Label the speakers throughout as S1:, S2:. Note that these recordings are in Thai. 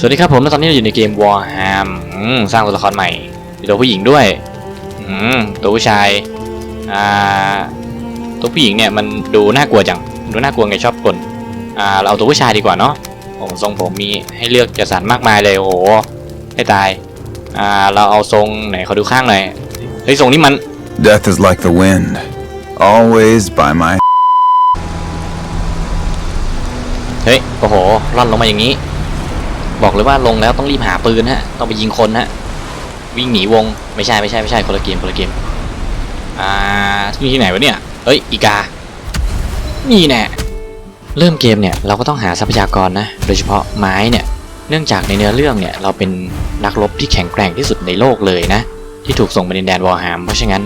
S1: สวัสดีครับผมและตอนนี้เราอยู่ในเกม Warham อืมสร้างตัวละครใหม่มีตัวผู้หญิงด้วยอืมตัวผู้ชายอ่าตัวผู้หญิงเนี่ยมันดูน่ากลัวจังดูน่ากลัวไงชอบกลอ่าเราเอาตัวผู้ชายดีกว่าเนาะผมทรงผมมีให้เลือกจัดสรรมากมายเลยโอ้โหให้ตายอ่าเราเอาทรงไหนขอดูข้างหน่อยเฮ้ยทรงนี้มัน
S2: Death is like the wind, always by my
S1: เฮ้ยโอ้โหร่อนลงมาอย่างนี้ บอกเลยว่าลงแล้วต้องรีบหาปืนฮะ ต้องไปยิงคนฮะ วิ่งหนีวง ไม่ใช่ไม่ใช่ไม่ใช่คนละเกมคนละเกม อ่าที่ที่ไหนวะเนี่ย เฮ้ย อีกา นี่แน่เริ่มเกมเนี่ยเราก็ต้องหาทรัพยากรนะ โดยเฉพาะไม้เนี่ย เนื่องจากในเนื้อเรื่องเนี่ยเราเป็นนักรบที่แข็งแกร่งที่สุดในโลกเลยนะ ที่ถูกส่งไปในแดนวอร์แฮมเพราะฉะนั้น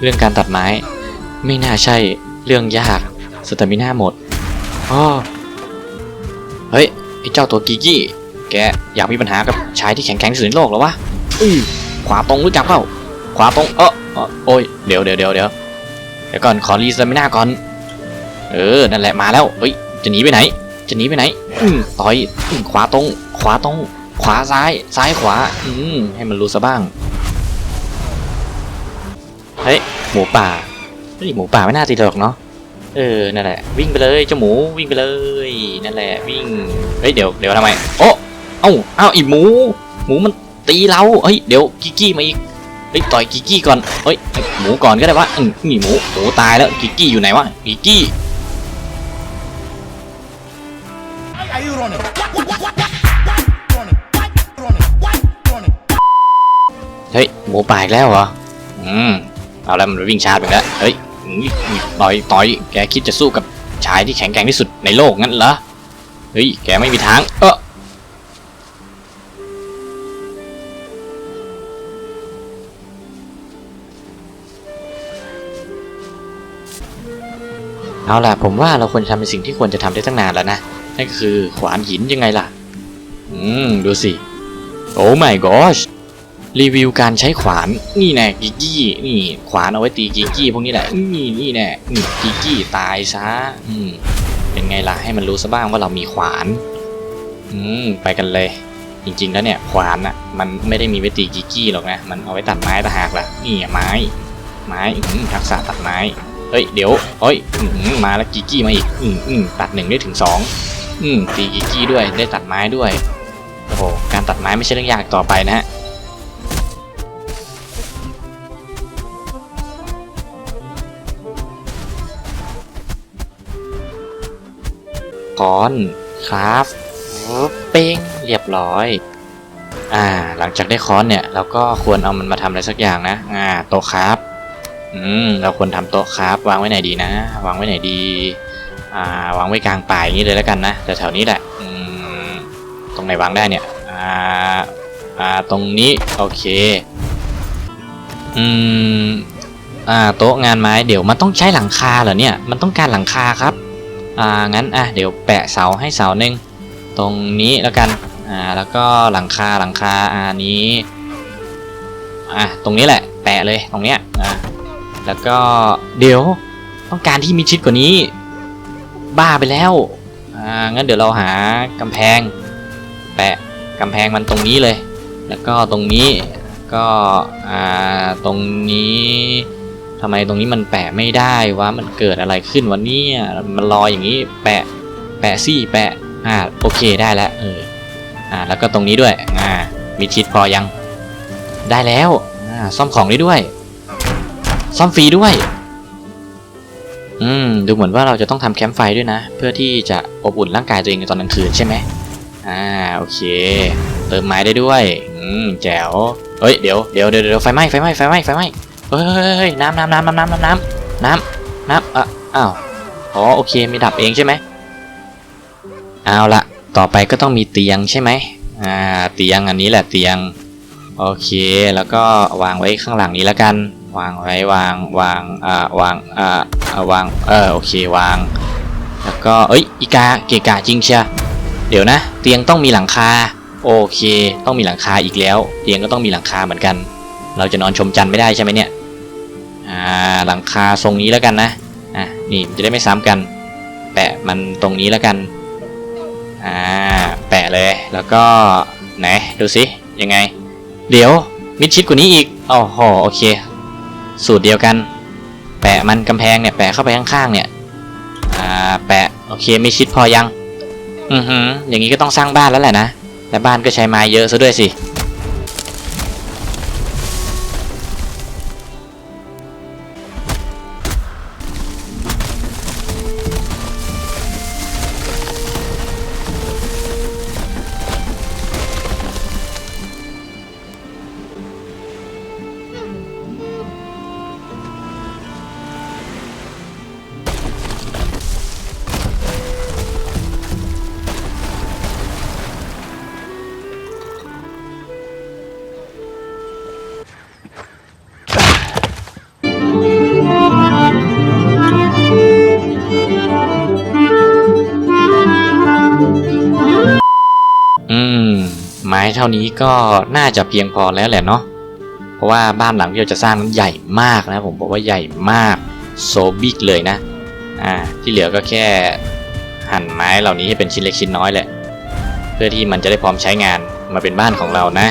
S1: เรื่องการตัดไม้ ไม่น่าใช่เรื่องยากสตามิน่าหมดอ้อเฮ้ย ไอ้เจ้าตัวกิกกี้ แกอยากมีปัญหากับชายที่แข็งแกร่งที่สุดในโลกเหรอวะอื้อขวาตรงรู้จักเปล่า ขวาตรง เออเอ้อโอ้ย เดี๋ยวเดี๋ยวเดี๋ยวเดี๋ยวเดี๋ยวก่อนขอรีสตามิน่าก่อน เออ นั่นแหละมาแล้ว เฮ้ย จะหนีไปไหน จะหนีไปไหน อืมต่อยอืมขวาตรง ขวาตรง ขวาซ้าย ซ้ายขวา อืมให้มันรู้ซะบ้าง เฮ้ย หมูป่า เฮ้ย หมูป่าไม่น่าตีหรอกเนาะ เออ นั่นแหละ วิ่งไปเลยเจ้าหมูวิ่งไปเลย นั่นแหละ วิ่ง เฮ้ย เดี๋ยว เดี๋ยวทำไม โอ้เอ้าเอ้าอีหมู หมูมันตีเราเฮ้ย เดี๋ยวกิกกี้มาอีก เฮ้ย ต่อยกิกกี้ก่อน เฮ้ย หมูก่อนก็ได้วะอืมนี่หมูหมูตายแล้ว กิกกี้อยู่ไหนวะ กิกกี้เฮ้ย หมูป่าอีกแล้วเหรอ อืม เอาแล้วมันวิ่งชาร์จไปแล้ว เฮ้ย ต่อยต่อย แกคิดจะสู้กับชายที่แข็งแกร่งที่สุดในโลกงั้นเหรอ เฮ้ย แกไม่มีทาง เออเอาล่ะ ผมว่าเราควรทำในสิ่งที่ควรจะทำได้ตั้งนานแล้วนะ นั่นก็คือขวานหินยังไงล่ะ อืม ดูสิ โอ้ my gosh รีวิวการใช้ขวานนี่แน่กิกกี้นี่ขวานเอาไว้ตีกิกกี้พวกนี้แหละนี่นี่แน่นี่กิกกี้ตายซะอืมเป็นไงล่ะให้มันรู้ซะบ้างว่าเรามีขวาน อืมไปกันเลย จริง ๆ แล้วเนี่ยขวานอะมันไม่ได้มีไว้ตีกิกกี้หรอกนะมันเอาไว้ตัดไม้ต่างหากล่ะนี่ไม้ ไม้อืมทักษะตัดไม้เฮ้ยเดี๋ยวเฮ้ยมาแล้วกิกกี้มาอีกอืมอืมตัดหนึ่งได้ถึงสองอืมตีกิกกี้ด้วยได้ตัดไม้ด้วยโอ้โหการตัดไม้ไม่ใช่เรื่องยากต่อไปนะฮะ คอนครับเป้งเรียบร้อย อ่า หลังจากได้ค้อนเนี่ย เราก็ควรเอามันมาทำอะไรสักอย่างนะ อ่า โต๊ะครับ อืม เราควรทำโต๊ะครับ วางไว้ไหนดีนะ วางไว้ไหนดี อ่า วางไว้กลางป่าอย่างนี้เลยแล้วกันนะแต่แถวนี้แหละ อืม ตรงไหนวางได้เนี่ย อ่า อ่า ตรงนี้ โอเค อืม อ่า โต๊ะงานไม้ เดี๋ยวมันต้องใช้หลังคาเหรอเนี่ย มันต้องการหลังคาครับ อ่างั้นอะเดี๋ยวแปะเสาให้เสาหนึ่งตรงนี้แล้วกันอ่าแล้วก็หลังคาหลังคาอ่านี้อะตรงนี้แหละ แปะเลยตรงเนี้ยอ่าแล้วก็เดี๋ยวต้องการที่มีชิดกว่านี้ บ้าไปแล้วอ่างั้นเดี๋ยวเราหากำแพง แปะกำแพงมันตรงนี้เลย แล้วก็ตรงนี้ก็อ่าตรงนี้ ทำไมตรงนี้มันแปะไม่ได้วะมันเกิดอะไรขึ้นวะเนี่ยมันลอยอย่างนี้แปะแปะซี่แปะอ่าโอเคได้แล้วเอออ่าแล้วก็ตรงนี้ด้วยอ่ามีชิดพอยังได้แล้วอ่าซ่อมของได้ด้วย ซ่อมฟรีด้วยอืมดูเหมือนว่าเราจะต้องทำแคมป์ไฟด้วยนะ เพื่อที่จะอบอุ่นร่างกายตัวเองในตอนกลางคืนใช่ไหมอ่าโอเค เติมไม้ได้ด้วยอืมแจ๋วเฮ้ยเดี๋ยวเดี๋ยวเดี๋ยวเดี๋ยวไฟไหม้ไฟไหม้ไฟไหม้ไฟไหม้ เฮ้ยน้ำน้ำน้ำน้ำน้ำน้ำน้ำน้ำน้ำอะอ้าวอ๋อโอเคมีดับเองใช่ไหมเอาละต่อไปก็ต้องมีเตียงใช่ไหมอ่าเตียงอันนี้แหละเตียงโอเคแล้วก็วางไว้ข้างหลังนี้แล้วกัน วางไว้วางวางอ่าวางอ่าวางเออโอเควาง แล้วก็เอ้ยอีกาเกกะจริงเชียเดี๋ยวนะ เตียงต้องมีหลังคาโอเค ต้องมีหลังคาอีกแล้ว เตียงก็ต้องมีหลังคาเหมือนกัน เราจะนอนชมจันทร์ไม่ได้ใช่ไหมเนี่ย อ่าหลังคาทรงนี้แล้วกันนะอะนี่มันจะได้ไม่ซ้ำกัน แปะมันตรงนี้แล้วกันอ่าแปะเลยแล้วก็ไหนดูสิยังไง เดี๋ยวมิดชิดกว่านี้อีกอ๋อโหโอเค สูตรเดียวกัน แปะมันกำแพงเนี่ยแปะเข้าไปข้างๆเนี่ยอ่าแปะโอเคไม่ชิดพอยังอือหืออย่างนี้ก็ต้องสร้างบ้านแล้วแหละนะและบ้านก็ใช้ไม้เยอะซะด้วยสิ เท่านี้ก็น่าจะเพียงพอแล้วแหละเนาะเพราะว่าบ้านหลังที่เราจะสร้างนั้นใหญ่มากนะผมบอกว่าใหญ่มากโซบิกเลยนะอ่าที่เหลือก็แค่หั่นไม้เหล่านี้ให้เป็นชิ้นเล็กชิ้นน้อยแหละ เพื่อที่มันจะได้พร้อมใช้งานมาเป็นบ้านของเรานะ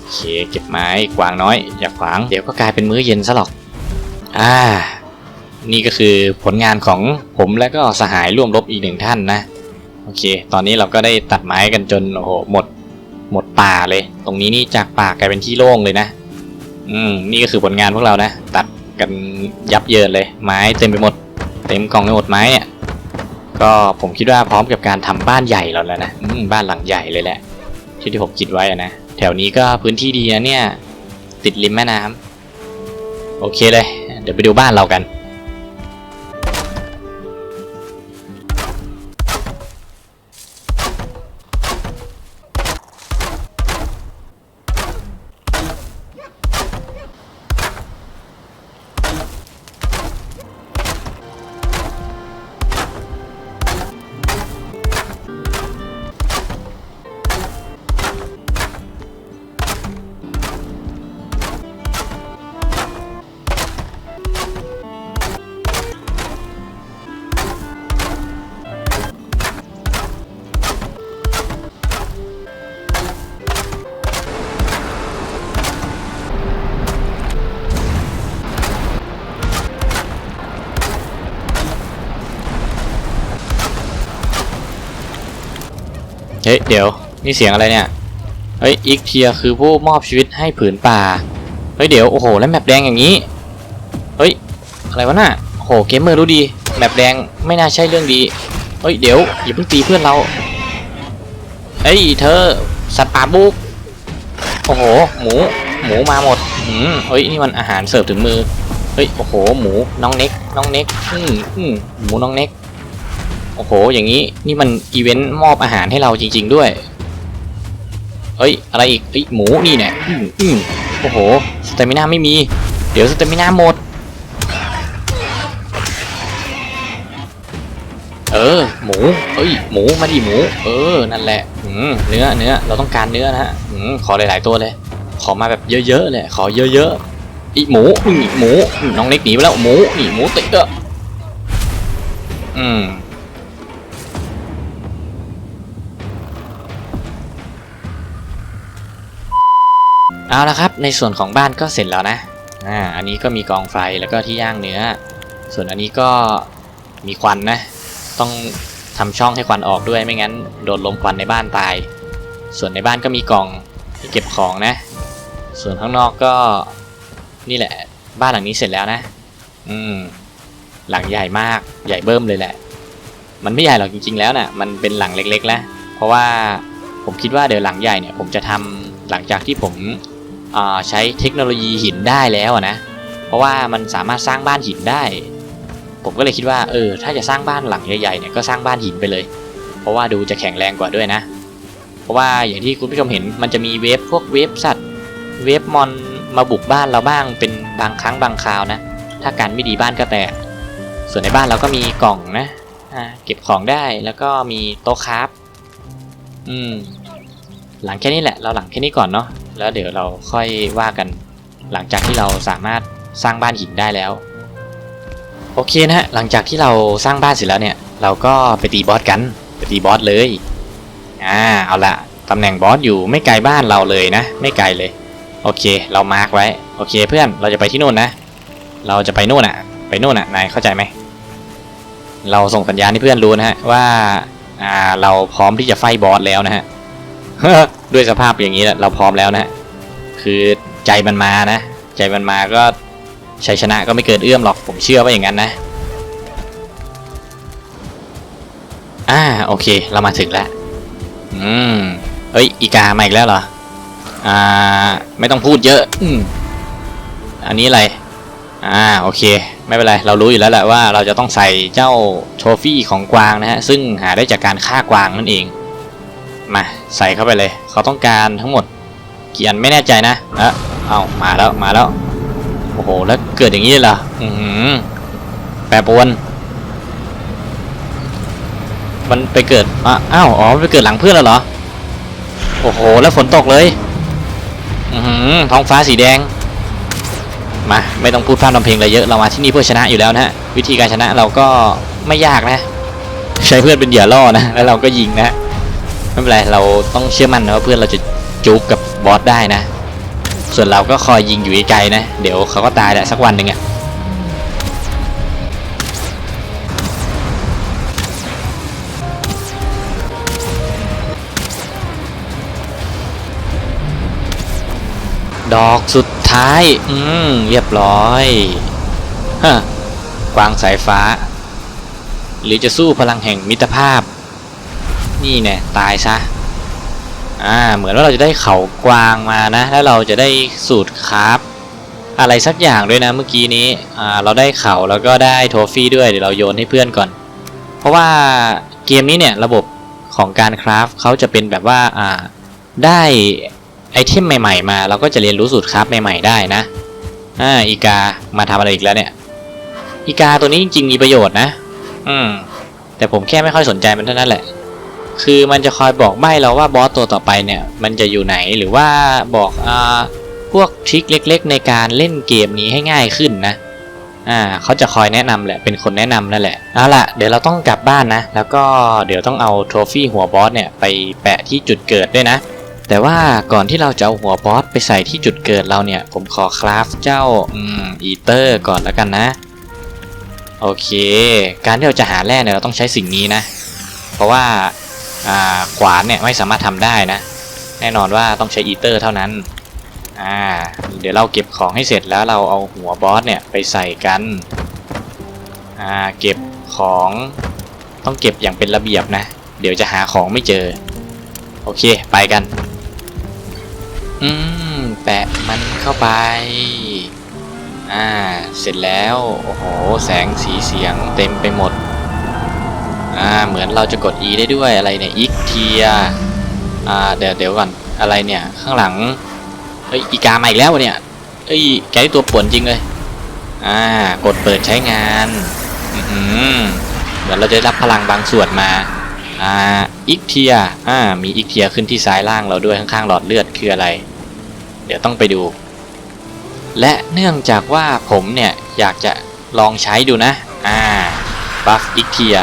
S1: โอเคเก็บไม้กวางน้อย อย่าขวาง เดี๋ยวก็กลายเป็นมื้อเย็นซะหรอกอ่านี่ก็คือผลงานของผมและก็สหายร่วมรบอีกหนึ่งท่านนะโอเค ตอนนี้เราก็ได้ตัดไม้กันจนโอ้โหหมด หมดป่าเลย ตรงนี้นี่จากป่ากลายเป็นที่โล่งเลยนะ อืม นี่ก็คือผลงานพวกเรานะ ตัดกันยับเยินเลย ไม้เต็มไปหมด เต็มกล่องไปหมดไม้เนี่ย ก็ผมคิดว่าพร้อมกับการทำบ้านใหญ่แล้วแล้วนะบ้านหลังใหญ่เลยแหละ ที่ที่ผมคิดไว้นะ แถวนี้ก็พื้นที่ดีนะเนี่ย ติดริมแม่น้ำโอเคเลย เดี๋ยวไปดูบ้านเรากัน เฮ้ยเดี๋ยวนี่เสียงอะไรเนี่ยเฮ้ยอีกเทียคือผู้มอบชีวิตให้ผืนป่าเฮ้ยเดี๋ยวโอ้โหแล้วแมปแดงอย่างนี้เฮ้ยอะไรวะน่ะโอ้โหเกมเมอร์รู้ดีแมปแดงไม่น่าใช่เรื่องดีเฮ้ยเดี๋ยวอย่าเพิ่งตีเพื่อนเราเฮ้ยเธอสัตว์ป่าบุกโอ้โหหมูหมูมาหมดอืมเฮ้ยนี่มันอาหารเสิร์ฟถึงมือเฮ้ยโอ้โหหมูน้องเน็กน้องเน็กอืมอืมหมูน้องเน็ก โอ้โห อย่างนี้นี่มันอีเวนต์มอบอาหารให้เราจริง ๆ ด้วย เอ้ย อะไรอีกเอ้ยหมูนี่เนี่ยอืมอืมโอ้โหสเตมิน่าไม่มี เดี๋ยวสเตมิน่าหมด เออ หมู เอ้ย หมู มาดิหมู เออ นั่นแหละอืมเนื้อ เนื้อ เราต้องการเนื้อนะฮะอืมขอหลาย ๆ ตัวเลย ขอมาแบบเยอะ ๆ เลย ขอเยอะ ๆ อีหมูนี่หมู น้องเล็กหนีไปแล้ว หมู นี่ หมูติดอะอืม เอาละครับ ในส่วนของบ้านก็เสร็จแล้วนะ อ่า อันนี้ก็มีกองไฟแล้วก็ที่ย่างเนื้อ ส่วนอันนี้ก็มีควันนะ ต้องทำช่องให้ควันออกด้วยไม่งั้นโดนลมควันในบ้านตาย ส่วนในบ้านก็มีกล่องที่เก็บของนะ ส่วนข้างนอกก็นี่แหละ บ้านหลังนี้เสร็จแล้วนะ อืม หลังใหญ่มากใหญ่เบิ่มเลยแหละ มันไม่ใหญ่หรอกจริง ๆ แล้วนะ่ะ มันเป็นหลังเล็กๆแล้วเพราะว่าผมคิดว่าเดี๋ยวหลังใหญ่เนี่ย ผมจะทำหลังจากที่ผม ใช้เทคโนโลยีหินได้แล้วนะ เพราะว่ามันสามารถสร้างบ้านหินได้ ผมก็เลยคิดว่าเออถ้าจะสร้างบ้านหลังใหญ่ๆเนี่ยก็สร้างบ้านหินไปเลย เพราะว่าดูจะแข็งแรงกว่าด้วยนะ เพราะว่าอย่างที่คุณผู้ชมเห็นมันจะมีเวฟพวกเวฟสัตว์เวฟมอนมาบุกบ้านเราบ้างเป็นบางครั้งบางคราวนะ ถ้าการไม่ดีบ้านก็แตก ส่วนในบ้านเราก็มีกล่องนะเก็บของได้แล้วก็มีโต๊ะคราฟอืมหลังแค่นี้แหละ เราหลังแค่นี้ก่อนเนาะ แล้วเดี๋ยวเราค่อยว่ากันหลังจากที่เราสามารถสร้างบ้านหินได้แล้ว โอเคนะฮะหลังจากที่เราสร้างบ้านเสร็จแล้วเนี่ย เราก็ไปตีบอสกันไปตีบอสเลยอ่าเอาละตำแหน่งบอสอยู่ไม่ไกลบ้านเราเลยนะ ไม่ไกลเลย โอเค เรามาร์กไว้ โอเคเพื่อนเราจะไปที่โน่นนะ เราจะไปโน่นอะ ไปโน่นอะนายเข้าใจไหมเราส่งสัญญาณให้เพื่อนรู้นะฮะว่าอ่าเราพร้อมที่จะไฟบอสแล้วนะฮะ ด้วยสภาพอย่างนี้เราพร้อมแล้วนะฮะคือใจมันมานะ ใจมันมาก็ชัยชนะก็ไม่เกินเอื้อมหรอกผมเชื่อว่าอย่างนั้นนะอ่าโอเค เรามาถึงแล้วอืมเฮ้ยอีกามาอีกแล้วเหรออ่าไม่ต้องพูดเยอะอืมอันนี้อะไรอ่าโอเค ไม่เป็นไร เรารู้อยู่แล้วแหละว่าเราจะต้องใส่เจ้าโทฟี่ของกวางนะฮะ ซึ่งหาได้จากการฆ่ากวางนั่นเอง มาใส่เข้าไปเลย เขาต้องการทั้งหมดเกี่อันไม่แน่ใจนะเออเอามาแล้วมาแล้ว โอ้โห แล้วเกิดอย่างนี้เลยเหรออือหือแปรปวน มันไปเกิดอ้าวอ๋อไปเกิดหลังเพื่อนแล้วเหรอ โอ้โห แล้วฝนตกเลย อือหือท้องฟ้าสีแดง มาไม่ต้องพูดพร่ำทำเพลงอะไรเยอะเรามาที่นี่เพื่อชนะอยู่แล้วนะฮะวิธีการชนะเราก็ไม่ยากนะ ใช้เพื่อนเป็นเหยื่อล่อนะแล้วเราก็ยิงนะ ไม่เป็นไรเราต้องเชื่อมั่นนะว่าเพื่อนเราจะจุกกับบอสได้นะ ส่วนเราก็คอยยิงอยู่ไกลๆนะ เดี๋ยวเขาก็ตายแหละสักวันหนึ่งอะดอกสุดท้าย อืม เรียบร้อย ฮะ กวางสายฟ้า หรือจะสู้พลังแห่งมิตรภาพ นี่แน่ตายซะอ่าเหมือนว่าเราจะได้เขากวางมานะ แล้วเราจะได้สูตรคราฟอะไรสักอย่างด้วยนะเมื่อกี้นี้อ่าเราได้เขาแล้วก็ได้โทฟี่ด้วยเดี๋ยวเราโยนให้เพื่อนก่อน เพราะว่าเกมนี้เนี่ยระบบของการคราฟเขาจะเป็นแบบว่าอ่าได้ไอเทมใหม่ ๆ มาเราก็จะเรียนรู้สูตรคราฟใหม่ ๆ ได้นะอ่าอีกามาทำอะไรอีกแล้วเนี่ยอีกาตัวนี้จริงๆมีประโยชน์นะ อืมแต่ผมแค่ไม่ค่อยสนใจมันเท่านั้นแหละ คือมันจะคอยบอกใบ้เราว่าบอสตัวต่อไปเนี่ยมันจะอยู่ไหนหรือว่าบอกอ่าพวกทริคเล็ก ๆ ในการเล่นเกมนี้ให้ง่ายขึ้นนะอ่าเขาจะคอยแนะนำแหละเป็นคนแนะนำนั่นแหละเอาล่ะเดี๋ยวเราต้องกลับบ้านนะ แล้วก็เดี๋ยวต้องเอาโทรฟี่หัวบอสเนี่ยไปแปะที่จุดเกิดด้วยนะ แต่ว่าก่อนที่เราจะเอาหัวบอสไปใส่ที่จุดเกิดเราเนี่ย ผมขอคราฟเจ้าอืมอีเตอร์ก่อนแล้วกันนะ โอเค การที่เราจะหาแร่เนี่ยเราต้องใช้สิ่งนี้นะ เพราะว่า ขวานเนี่ยไม่สามารถทำได้นะ แน่นอนว่าต้องใช้อีเตอร์เท่านั้นอ่าเดี๋ยวเราเก็บของให้เสร็จแล้วเราเอาหัวบอสเนี่ยไปใส่กันอ่าเก็บของต้องเก็บอย่างเป็นระเบียบนะ เดี๋ยวจะหาของไม่เจอ โอเคไปกัน อืมแปะมันเข้าไปอ่าเสร็จแล้ว โอ้โห แสงสีเสียงเต็มไปหมด อ่าเหมือนเราจะกด E ได้ด้วยอะไรเนี่ยอีกเทียอ่าเดี๋ยวเดี๋ยวก่อนอะไรเนี่ย ข้างหลังเฮ้ยอีกามาอีกแล้ววะเนี่ยเอ้ยแกตัวป่วนจริงเลยอ่ากดเปิดใช้งานอือหือเหมือนเราจะรับพลังบางส่วนมาอ่าอีกเทียอ่ามีอีกเทียขึ้นที่ซ้ายล่างเราด้วยข้างๆหลอดเลือดคืออะไร เดี๋ยวต้องไปดู และเนื่องจากว่าผมเนี่ยอยากจะลองใช้ดูนะอ่าบัฟอีกเทีย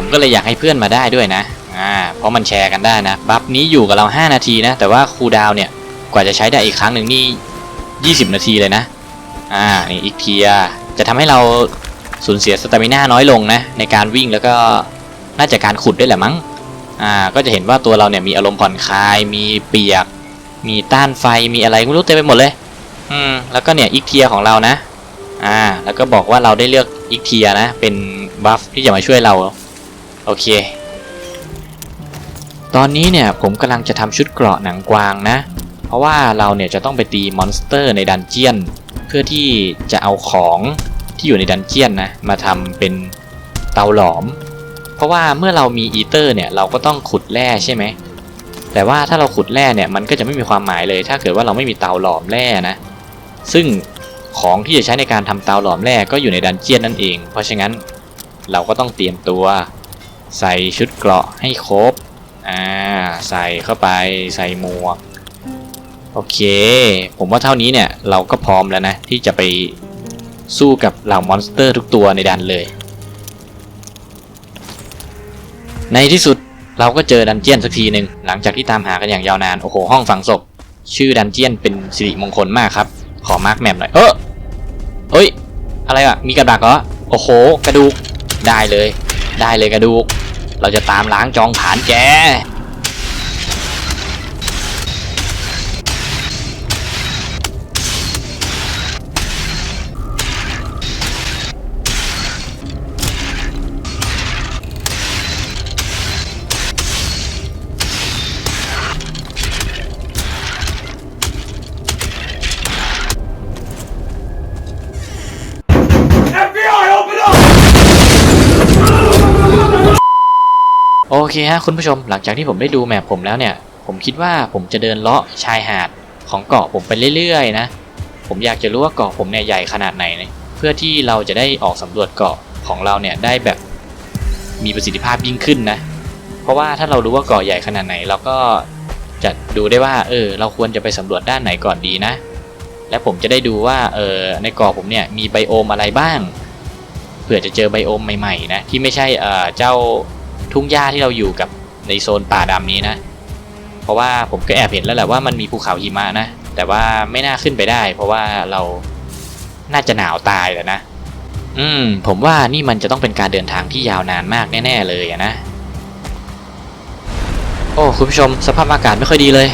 S1: ผมก็เลยอยากให้เพื่อนมาได้ด้วยนะอ่าเพราะมันแชร์กันได้นะ บัฟนี้อยู่กับเรา 5 นาทีนะ แต่ว่าคูดาวเนี่ย กว่าจะใช้ได้อีกครั้งหนึ่งนี่ 20 นาทีเลยนะ อ่า นี่อีกเทีย จะทำให้เราสูญเสียสตามิน่าน้อยลงนะ ในการวิ่งแล้วก็น่าจะการขุดด้วยแหละมั้ง อ่า ก็จะเห็นว่าตัวเราเนี่ยมีอารมณ์ผ่อนคลาย มีเปียก มีต้านไฟ มีอะไรไม่รู้เต็มไปหมดเลย อืม แล้วก็เนี่ยอีกเทียของเรานะ อ่า แล้วก็บอกว่าเราได้เลือกอีกเทียนะ เป็นบัฟที่จะมาช่วยเรา โอเค ตอนนี้เนี่ยผมกำลังจะทำชุดเกราะหนังกวางนะ เพราะว่าเราเนี่ยจะต้องไปตีมอนสเตอร์ในดันเจียน เพื่อที่จะเอาของที่อยู่ในดันเจียนนะมาทำเป็นเตาหลอม เพราะว่าเมื่อเรามีอีเตอร์เนี่ยเราก็ต้องขุดแร่ใช่ไหมแต่ว่าถ้าเราขุดแร่เนี่ยมันก็จะไม่มีความหมายเลย ถ้าเกิดว่าเราไม่มีเตาหลอมแร่นะ ซึ่งของที่จะใช้ในการทำเตาหลอมแร่ก็อยู่ในดันเจียนนั่นเอง เพราะฉะนั้นเราก็ต้องเตรียมตัว ใส่ชุดเกราะให้ครบ อ่า ใส่เข้าไป ใส่หมวก โอเค ผมว่าเท่านี้เนี่ย เราก็พร้อมแล้วนะ ที่จะไปสู้กับเหล่ามอนสเตอร์ทุกตัวในดันเลย ในที่สุดเราก็เจอดันเจียนสักทีหนึ่งหลังจากที่ตามหากันอย่างยาวนาน โอ้โห ห้องฝังศพ ชื่อดันเจียนเป็นสิริมงคลมากครับ ขอมาร์กแมปหน่อย เออเอ้ย อะไรอะมีกระดักเหรอ โอ้โห กระดูก ได้เลย ได้เลยกระดูก เราจะตามล้างจองผ่านแก เคฮะคุณผู้ชมหลังจากที่ผมได้ดูแมปผมแล้วเนี่ย ผมคิดว่าผมจะเดินเลาะชายหาดของเกาะผมไปเรื่อยๆนะ ผมอยากจะรู้ว่าเกาะผมเนี่ยใหญ่ขนาดไหนนะเพื่อที่เราจะได้ออกสำรวจเกาะของเราเนี่ยได้แบบมีประสิทธิภาพยิ่งขึ้นนะ เพราะว่าถ้าเรารู้ว่าเกาะใหญ่ขนาดไหน เราก็จะดูได้ว่าเออเราควรจะไปสำรวจด้านไหนก่อนดีนะ และผมจะได้ดูว่าเออในเกาะผมเนี่ยมีไบโอมอะไรบ้าง เผื่อจะเจอไบโอมใหม่ๆนะที่ไม่ใช่เออเจ้า ทุ่งหญ้าที่เราอยู่กับในโซนป่าดำนี้นะ เพราะว่าผมก็แอบเห็นแล้วแหละว่ามันมีภูเขาหิมะนะ แต่ว่าไม่น่าขึ้นไปได้ เพราะว่าเราน่าจะหนาวตายแล้วนะ อืม ผมว่านี่มันจะต้องเป็นการเดินทางที่ยาวนานมากแน่ ๆ เลยนะ โอ้ คุณผู้ชมสภาพอากาศไม่ค่อยดีเลย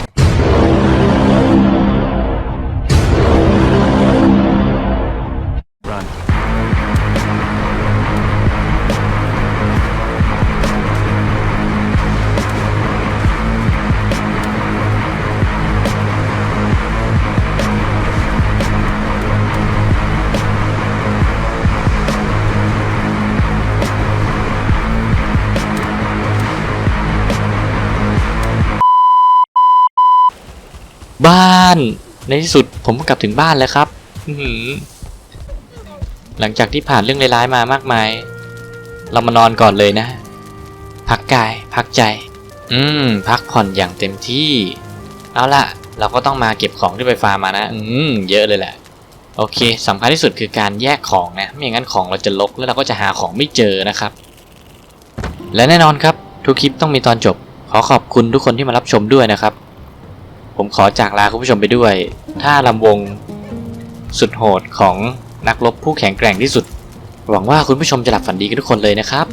S1: านในที่สุดผมก็กลับถึงบ้านแล้วครับอื้อหือหลังจากที่ผ่านเรื่องร้ายๆมามากมาย เรามานอนก่อนเลยนะ พักกาย พักใจ อืม พักผ่อนอย่างเต็มที่ เอาล่ะเราก็ต้องมาเก็บของที่ไปฟาร์มมานะ อืม เยอะเลยแหละ โอเคสำคัญที่สุดคือการแยกของนะ ไม่อย่างนั้นของเราจะลกแล้วเราก็จะหาของไม่เจอนะครับ และแน่นอนครับ ทุกคลิปต้องมีตอนจบ ขอขอบคุณทุกคนที่มารับชมด้วยนะครับ ผมขอจากลาคุณผู้ชมไปด้วย ถ้าลำวงสุดโหดของนักรบผู้แข็งแกร่งที่สุด หวังว่าคุณผู้ชมจะหลับฝันดีกันทุกคนเลยนะครับ